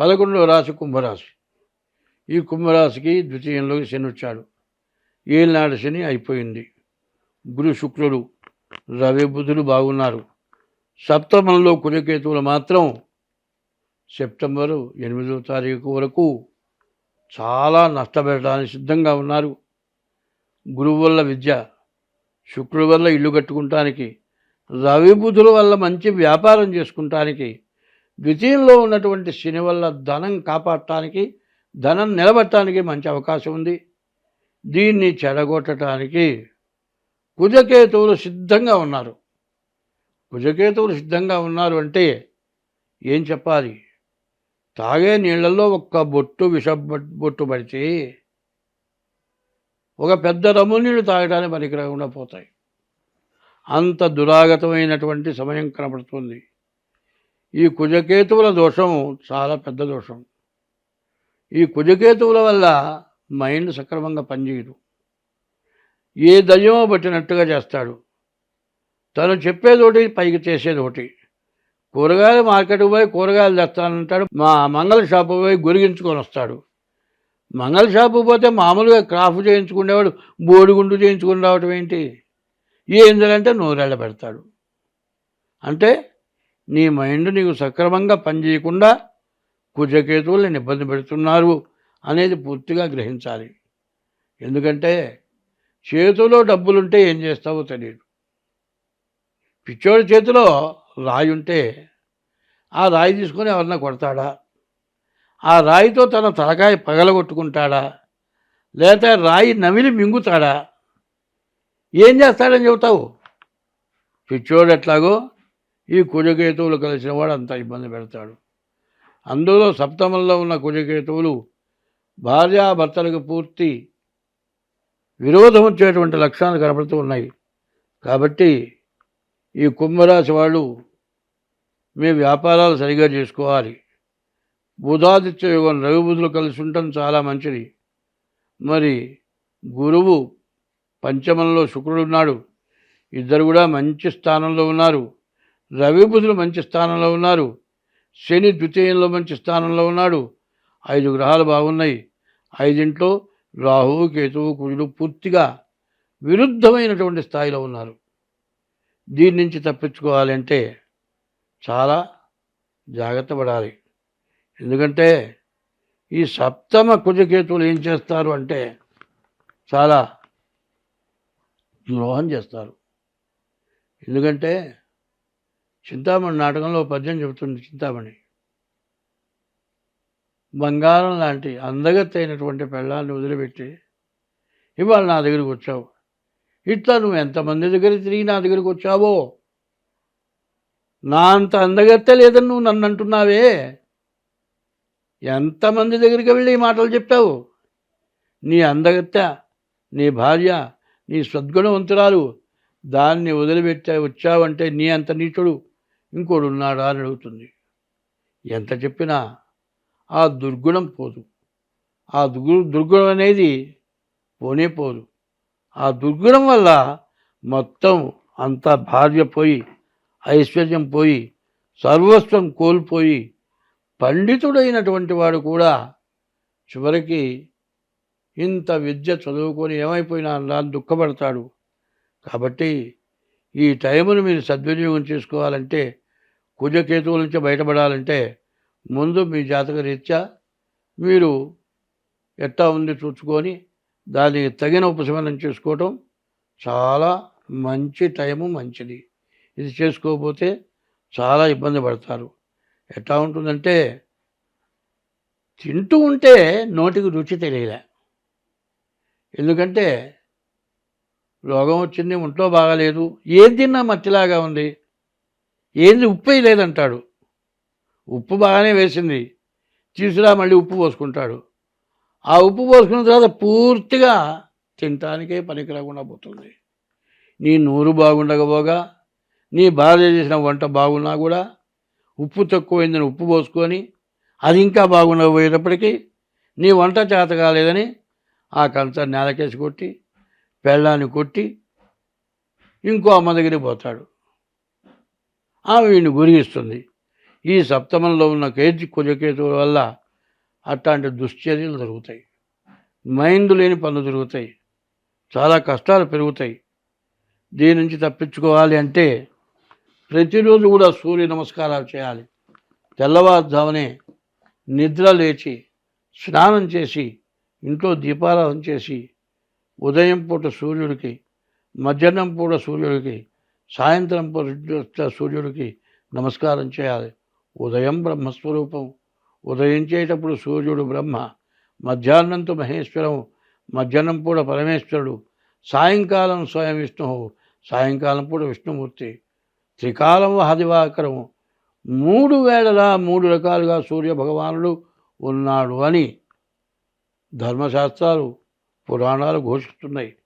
పదకొండవ రాశి కుంభరాశి. ఈ కుంభరాశికి ద్వితీయంలోకి శని వచ్చాడు. ఏలినాడు శని అయిపోయింది. గురు శుక్రుడు రవి బుధులు బాగున్నారు. సప్తమంలో కులకేతువులు మాత్రం సెప్టెంబరు ఎనిమిదవ తారీఖు వరకు చాలా నష్టపెట్టడానికి సిద్ధంగా ఉన్నారు. గురువు వల్ల విద్య శుక్రుడు వల్ల ఇల్లు కట్టుకుంటానికి రవి బుధుల వల్ల మంచి వ్యాపారం చేసుకుంటానికి ద్వితీయంలో ఉన్నటువంటి శని వల్ల ధనం కాపాడటానికి ధనం నిలబెట్టడానికి మంచి అవకాశం ఉంది. దీన్ని చెడగొట్టడానికి కుజకేతువులు సిద్ధంగా ఉన్నారు. కుజకేతువులు సిద్ధంగా ఉన్నారు అంటే ఏం చెప్పాలి? తాగే నీళ్ళలో ఒక్క బొట్టు విష బొట్టు పడితే ఒక పెద్ద రమ్ము నీళ్ళు తాగడానికి పనికిరాకుండా పోతాయి. అంత దురాగతమైనటువంటి సమయం కనపడుతుంది ఈ కుజకేతువుల దోషం చాలా పెద్ద దోషం. ఈ కుజకేతువుల వల్ల మైండ్ సక్రమంగా పనిచేయదు. ఏ దయ్యమో పట్టినట్టుగా చేస్తాడు. తను చెప్పేదోటి పైకి చేసేది ఒకటి కూరగాయలు మార్కెట్కి పోయి కూరగాయలు తెస్తానంటాడు. మా మంగళ షాపు పోయి గురిగించుకొని వస్తాడు. మంగళ షాపు పోతే మామూలుగా క్రాఫ్ చేయించుకునేవాడు బోడిగుండు చేయించుకుని రావటం ఏంటి? ఏందంటే నూరేళ్ళ పెడతాడు. అంటే నీ మైండ్ నీకు సక్రమంగా పనిచేయకుండా కుజకేతువులు ఇబ్బంది పెడుతున్నారు అనేది పూర్తిగా గ్రహించాలి. ఎందుకంటే చేతిలో డబ్బులుంటే ఏం చేస్తావో తెలియదు. పిచ్చోడి చేతిలో రాయి ఉంటే ఆ రాయి తీసుకొని ఎవరన్నా కొడతాడా? ఆ రాయితో తన తలకాయ పగలగొట్టుకుంటాడా? లేదా రాయి నమిలి మింగుతాడా? ఏం చేస్తాడని చెబుతావు? పిచ్చోడు ఎట్లాగో ఈ కుజకేతువులు కలిసిన వాడు అంత ఇబ్బంది పెడతాడు. అందులో సప్తమంలో ఉన్న కుజకేతువులు భార్యాభర్తలకు పూర్తి విరోధం వచ్చేటువంటి లక్షణాలు కనపడుతూ ఉన్నాయి. కాబట్టి ఈ కుంభరాశి వాళ్ళు మీ వ్యాపారాలు సరిగా చేసుకోవాలి. బుధాదిత్య యుగం రవి బుధులు కలిసి ఉండటం చాలా మంచిది. మరి గురువు పంచమంలో శుక్రుడు ఉన్నాడు. ఇద్దరు కూడా మంచి స్థానంలో ఉన్నారు. రవి బుధులు మంచి స్థానంలో ఉన్నారు. శని ద్వితీయంలో మంచి స్థానంలో ఉన్నాడు. ఐదు గ్రహాలు బాగున్నాయి. ఐదింట్లో రాహువు కేతువు కుజుడు పూర్తిగా విరుద్ధమైనటువంటి స్థాయిలో ఉన్నారు. దీని నుంచి తప్పించుకోవాలంటే చాలా జాగ్రత్త పడాలి. ఎందుకంటే ఈ సప్తమ కుజకేతువులు ఏం చేస్తారు అంటే చాలా ద్రోహం చేస్తారు. ఎందుకంటే చింతామణి నాటకంలో పద్యం చెబుతుంది చింతామణి. బంగారం లాంటి అందగత్తైనటువంటి పెళ్ళాన్ని వదిలిపెట్టి ఇవాళ నా దగ్గరికి వచ్చావు. ఇట్లా నువ్వు ఎంతమంది దగ్గర తిరిగి నా దగ్గరికి వచ్చావో? నా అంత అందగత్తే లేదని నువ్వు నన్ను అంటున్నావే. ఎంతమంది దగ్గరికి వెళ్ళి ఈ మాటలు చెప్పావు? నీ అందగత్తె నీ భార్య నీ సద్గుణవంతురాలు దాన్ని వదిలిపెట్టా వచ్చావంటే నీ అంత నీచుడు. ఇంకోడు ఉన్నాడా అని అడుగుతుంది. ఎంత చెప్పినా ఆ దుర్గుణం పోదు. ఆ దుర్గు దుర్గుణం అనేది పోనే పోదు. ఆ దుర్గుణం వల్ల మొత్తం అంతా భార్య పోయి ఐశ్వర్యం పోయి సర్వస్వం కోల్పోయి పండితుడైనటువంటి వాడు కూడా చివరికి ఇంత విద్య చదువుకొని ఏమైపోయినా అని దుఃఖపడతాడు. కాబట్టి ఈ టైమును మీరు సద్వినియోగం చేసుకోవాలంటే కుజకేతువుల నుంచి బయటపడాలంటే ముందు మీ జాతక రీత్యా మీరు ఎట్టా ఉంది చూసుకొని దానికి తగిన ఉపశమనం చేసుకోవటం చాలా మంచి టైము మంచిది. ఇది చేసుకోకపోతే చాలా ఇబ్బంది పడతారు. ఎట్లా ఉంటుందంటే తింటూ ఉంటే నోటికి రుచి తెలియలే. ఎందుకంటే రోగం వచ్చింది ఒంట్లో బాగాలేదు ఏది తిన్నా మట్టిలాగా ఉంది. ఏంది ఉప్పు లేదంటాడు. ఉప్పు బాగానే వేసింది. తీసుకురా మళ్ళీ ఉప్పు పోసుకుంటాడు. ఆ ఉప్పు పోసుకున్న తర్వాత పూర్తిగా తినటానికే పనికి రాకుండా పోతుంది. నీ నూరు బాగుండకపోగా నీ భార్య చేసిన వంట బాగున్నా కూడా ఉప్పు తక్కువైందని ఉప్పు పోసుకొని అది ఇంకా బాగుండకపోయేటప్పటికీ నీ వంట చేత కాలేదని ఆ కంచ నేలకేసి కొట్టి పెళ్ళాన్ని కొట్టి ఇంకో అమ్మ దగ్గరికి పోతాడు. ఆమె వీడిని గురిగిస్తుంది. ఈ సప్తమంలో ఉన్న కేజీ కుజకేతువుల వల్ల అట్లాంటి దుశ్చర్యలు జరుగుతాయి. మైండ్ లేని పనులు జరుగుతాయి. చాలా కష్టాలు పెరుగుతాయి. దీని నుంచి తప్పించుకోవాలి అంటే ప్రతిరోజు కూడా సూర్య నమస్కారాలు చేయాలి. తెల్లవారుజామునే నిద్ర లేచి స్నానం చేసి ఇంట్లో దీపారాధన చేసి ఉదయం పూట సూర్యుడికి మధ్యాహ్నం పూట సూర్యుడికి సాయంత్రం పూట సూర్యుడికి నమస్కారం చేయాలి. ఉదయం బ్రహ్మస్వరూపం. ఉదయించేటప్పుడు సూర్యుడు బ్రహ్మ మధ్యాహ్నంతో మహేశ్వరం మధ్యాహ్నం పూట పరమేశ్వరుడు సాయంకాలం స్వయం విష్ణువు సాయంకాలం పూట విష్ణుమూర్తి త్రికాలం హదివాకరం మూడు వేళలా మూడు రకాలుగా సూర్య భగవానుడు ఉన్నాడు అని ధర్మశాస్త్రాలు పురాణాలు ఘోషిస్తున్నాయి.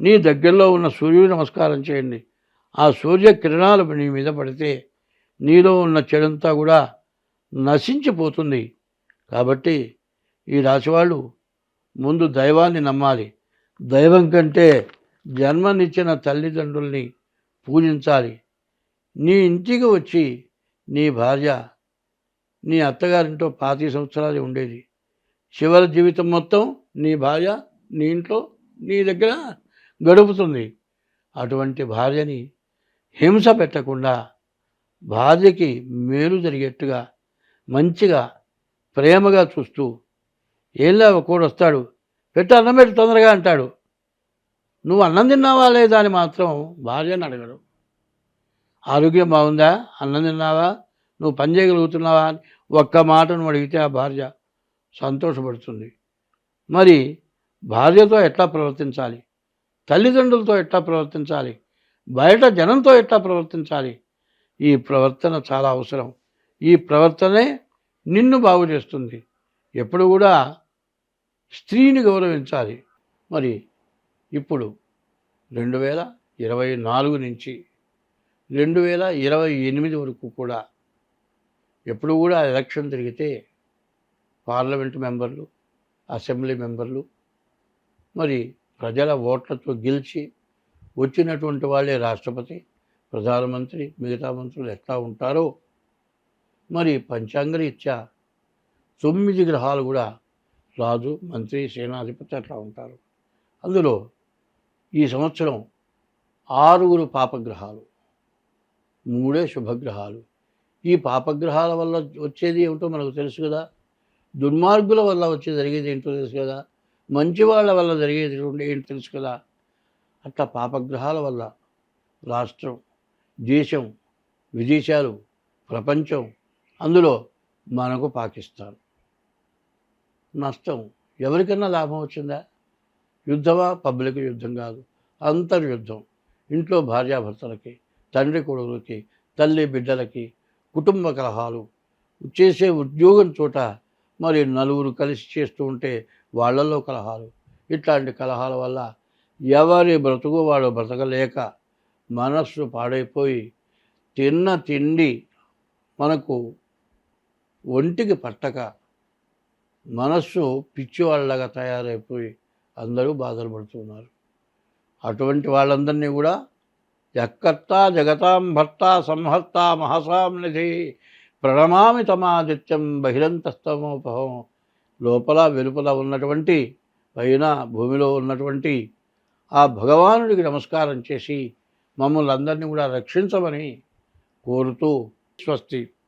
నీ దగ్గరలో ఉన్న సూర్యుడు నమస్కారం చేయండి. ఆ సూర్య కిరణాలు నీ మీద పడితే నీలో ఉన్న చెడంతా కూడా నశించిపోతుంది. కాబట్టి ఈ రాశివాళ్ళు ముందు దైవాన్ని నమ్మాలి. దైవం కంటే జన్మనిచ్చిన తల్లిదండ్రుల్ని పూజించాలి. నీ ఇంటికి వచ్చి నీ భార్య నీ అత్తగారింటో పాతి సంవత్సరాలు ఉండేది. చివరి జీవితం మొత్తం నీ భార్య నీ ఇంట్లో నీ దగ్గర గడుపుతుంది. అటువంటి భార్యని హింస పెట్టకుండా భార్యకి మేలు జరిగేట్టుగా మంచిగా ప్రేమగా చూస్తూ ఏళ్ళ కూడా వస్తాడు. పెట్టు అన్నం పెట్టు తొందరగా అంటాడు. నువ్వు అన్నం తిన్నావా లేదా అని మాత్రం భార్యని అడగడు. ఆరోగ్యం బాగుందా? అన్నం తిన్నావా? నువ్వు పని చేయగలుగుతున్నావా? అని ఒక్క మాట నువ్వు అడిగితే ఆ భార్య సంతోషపడుతుంది. మరి భార్యతో ఎట్లా ప్రవర్తించాలి? తల్లిదండ్రులతో ఎట్లా ప్రవర్తించాలి? బయట జనంతో ఎట్లా ప్రవర్తించాలి? ఈ ప్రవర్తన చాలా అవసరం. ఈ ప్రవర్తనే నిన్ను బాగు చేస్తుంది. ఎప్పుడు కూడా స్త్రీని గౌరవించాలి. మరి ఇప్పుడు రెండు వేల ఇరవై నాలుగు నుంచి రెండు వేల ఇరవై ఎనిమిది వరకు కూడా ఎప్పుడు కూడా ఎలక్షన్ జరిగితే పార్లమెంట్ మెంబర్లు అసెంబ్లీ మెంబర్లు మరి ప్రజల ఓట్లతో గెలిచి వచ్చినటువంటి వాళ్ళే రాష్ట్రపతి ప్రధానమంత్రి మిగతా మంత్రులు ఎట్లా ఉంటారో. మరి పంచాంగరీత్యా తొమ్మిది గ్రహాలు కూడా రాజు మంత్రి సేనాధిపతి అట్లా ఉంటారు. అందులో ఈ సంవత్సరం ఆరుగురు పాపగ్రహాలు మూడే శుభగ్రహాలు. ఈ పాపగ్రహాల వల్ల వచ్చేది ఏమిటో మనకు తెలుసు కదా. దుర్మార్గుల వల్ల వచ్చే జరిగేది ఏంటో తెలుసు కదా. మంచి వాళ్ళ వల్ల జరిగేది ఏంటో తెలుసు కదా. అట్లా పాపగ్రహాల వల్ల రాష్ట్రం దేశం విదేశాలు ప్రపంచం అందులో మనకు పాకిస్తాన్. నష్టం ఎవరికన్నా లాభం వచ్చిందా? యుద్ధమా? పబ్లిక్ యుద్ధం కాదు. అంతర్యుద్ధం. ఇంట్లో భార్యాభర్తలకి తండ్రి కొడుకులకి తల్లి బిడ్డలకి కుటుంబ కలహాలు. చేసే ఉద్యోగం చోట మరి నలుగురు కలిసి చేస్తూ ఉంటే వాళ్ళల్లో కలహాలు. ఇట్లాంటి కలహాల వల్ల ఎవరి బ్రతుకు వాడు బ్రతకలేక మనస్సు పాడైపోయి తిన్న తిండి మనకు ఒంటికి పట్టక మనస్సు పిచ్చివాళ్ళగా తయారైపోయి అందరూ బాధలు పడుతున్నారు. అటువంటి వాళ్ళందరినీ కూడా ఎక్కత్తా జగతాం భర్త సంహర్త మహసాం నిధి ప్రణమామి తమాదిత్యం బహిరంతస్తమోపహం లోపల వెలుపల ఉన్నటువంటి పైన భూమిలో ఉన్నటువంటి ఆ భగవానుడికి నమస్కారం చేసి మమ్మల్ని అందరినీ కూడా రక్షించమని కోరుతూ స్వస్తి.